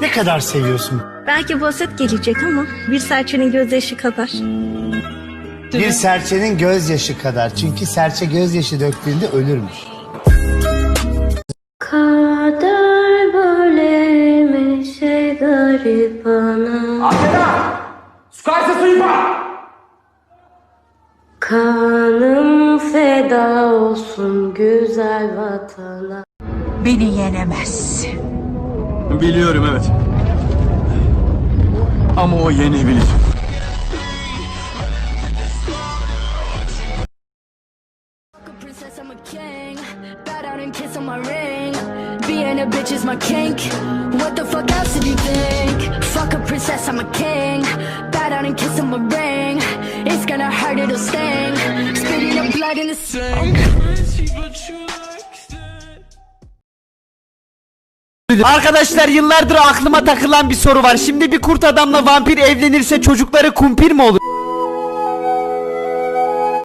Ne kadar seviyorsun? Belki basit gelecek ama bir serçenin gözyaşı kadar. Bir serçenin gözyaşı kadar. Çünkü serçe gözyaşı döktüğünde ölürmüş. Ey garip ana. Scarsa Suipa! Kanım feda olsun güzel vatana. Beni yenemezsin. Biliyorum evet. Ama o yenebilir. princess, I'm a king. Bow down and kiss on my ring. Being a bitch is my kink. What the fuck else did you think? Fuck a princess, I'm a king. Bow down and kiss on my ring. It's gonna hurt, it'll sting. Spitting the blood in the sink. Arkadaşlar yıllardır aklıma takılan bir soru var. Şimdi bir kurt adamla vampir evlenirse çocukları kumpir mi olur?